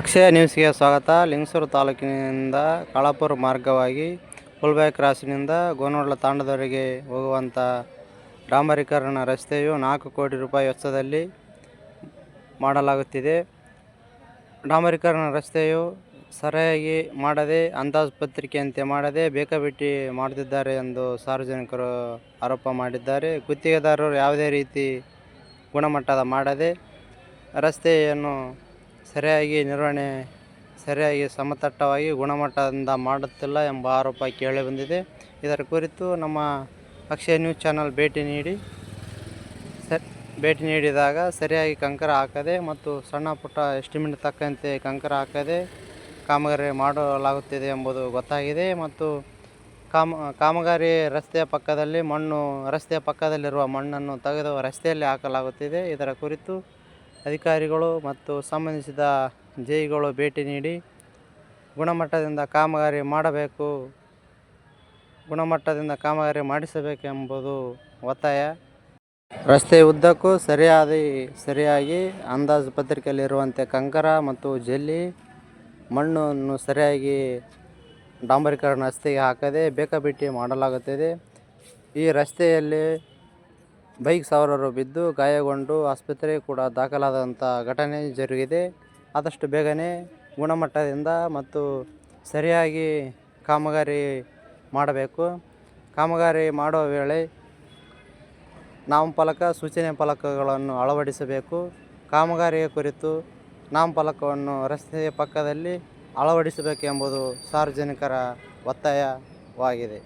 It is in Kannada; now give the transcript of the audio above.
ಅಕ್ಷಯ ನ್ಯೂಸ್ಗೆ ಸ್ವಾಗತ. ಲಿಂಗಸೂರು ತಾಲೂಕಿನಿಂದ ಕಾಳಾಪುರ ಮಾರ್ಗವಾಗಿ ಫುಲ್ಬಾಯ್ ಕ್ರಾಸಿನಿಂದ ಗೋನೋಡ್ಲ ತಾಂಡದವರೆಗೆ ಹೋಗುವಂಥ ಡಾಂಬರೀಕರಣ ರಸ್ತೆಯು ನಾಲ್ಕು ಕೋಟಿ ರೂಪಾಯಿ ವೆಚ್ಚದಲ್ಲಿ ಮಾಡಲಾಗುತ್ತಿದೆ. ಡಾಂಬರೀಕರಣ ರಸ್ತೆಯು ಸರಿಯಾಗಿ ಮಾಡದೆ, ಅಂದಾಜು ಪತ್ರಿಕೆಯಂತೆ ಮಾಡದೆ ಬೇಕಾಬಿಟ್ಟಿ ಮಾಡುತ್ತಿದ್ದಾರೆ ಎಂದು ಸಾರ್ವಜನಿಕರು ಆರೋಪ ಮಾಡಿದ್ದಾರೆ. ಗುತ್ತಿಗೆದಾರರು ಯಾವುದೇ ರೀತಿ ಗುಣಮಟ್ಟದ ಮಾಡದೆ ರಸ್ತೆಯನ್ನು ಸರಿಯಾಗಿ ನಿರ್ವಹಣೆ, ಸರಿಯಾಗಿ ಸಮತಟ್ಟವಾಗಿ ಗುಣಮಟ್ಟದಿಂದ ಮಾಡುತ್ತಿಲ್ಲ ಎಂಬ ಆರೋಪ ಕೇಳಿಬಂದಿದೆ ಇದರ ಕುರಿತು ನಮ್ಮ ಅಕ್ಷಯ ನ್ಯೂಸ್ ಚಾನಲ್ ಭೇಟಿ ನೀಡಿ ಭೇಟಿ ನೀಡಿದಾಗ ಸರಿಯಾಗಿ ಕಂಕರ ಹಾಕದೆ ಮತ್ತು ಸಣ್ಣ ಪುಟ್ಟ ಎಸ್ಟಿಮೇಟ್ ತಕ್ಕಂತೆ ಕಂಕರ ಹಾಕದೆ ಕಾಮಗಾರಿ ಮಾಡಲಾಗುತ್ತಿದೆ ಎಂಬುದು ಗೊತ್ತಾಗಿದೆ ಮತ್ತು ಕಾಮ, ಕಾಮಗಾರಿ ರಸ್ತೆಯ ಪಕ್ಕದಲ್ಲಿ ಮಣ್ಣು, ರಸ್ತೆಯ ಪಕ್ಕದಲ್ಲಿರುವ ಮಣ್ಣನ್ನು ತೆಗೆದು ರಸ್ತೆಯಲ್ಲಿ ಹಾಕಲಾಗುತ್ತಿದೆ. ಇದರ ಕುರಿತು ಅಧಿಕಾರಿಗಳು ಮತ್ತು ಸಂಬಂಧಿಸಿದ ಜೈಗಳು ಭೇಟಿ ನೀಡಿ ಗುಣಮಟ್ಟದಿಂದ ಕಾಮಗಾರಿ ಮಾಡಬೇಕು, ಗುಣಮಟ್ಟದಿಂದ ಕಾಮಗಾರಿ ಮಾಡಿಸಬೇಕೆಂಬುದು ಒತ್ತಾಯ. ರಸ್ತೆ ಉದ್ದಕ್ಕೂ ಸರಿಯಾದ ಸರಿಯಾಗಿ ಅಂದಾಜು ಪತ್ರಿಕೆಯಲ್ಲಿರುವಂತೆ ಕಂಕರ ಮತ್ತು ಜಲ್ಲಿ ಮಣ್ಣನ್ನು ಸರಿಯಾಗಿ ಡಾಂಬರೀಕರಣ ರಸ್ತೆಗೆ ಹಾಕದೆ ಬೇಕಾಬಿಟ್ಟಿ ಮಾಡಲಾಗುತ್ತದೆ. ಈ ರಸ್ತೆಯಲ್ಲಿ ಬೈಕ್ ಸವಾರರು ಬಿದ್ದು ಗಾಯಗೊಂಡು ಆಸ್ಪತ್ರೆಗೆ ಕೂಡ ದಾಖಲಾದಂಥ ಘಟನೆ ಜರುಗಿದೆ. ಆದಷ್ಟು ಬೇಗನೆ ಗುಣಮಟ್ಟದಿಂದ ಮತ್ತು ಸರಿಯಾಗಿ ಕಾಮಗಾರಿ ಮಾಡಬೇಕು. ಕಾಮಗಾರಿ ಮಾಡುವ ವೇಳೆ ನಾಮಫಲಕ ಸೂಚನೆ ಫಲಕಗಳನ್ನು ಅಳವಡಿಸಬೇಕು. ಕಾಮಗಾರಿಯ ಕುರಿತು ನಾಮಫಲಕವನ್ನು ರಸ್ತೆಯ ಪಕ್ಕದಲ್ಲಿ ಅಳವಡಿಸಬೇಕೆಂಬುದು ಸಾರ್ವಜನಿಕರ ಒತ್ತಾಯವಾಗಿದೆ.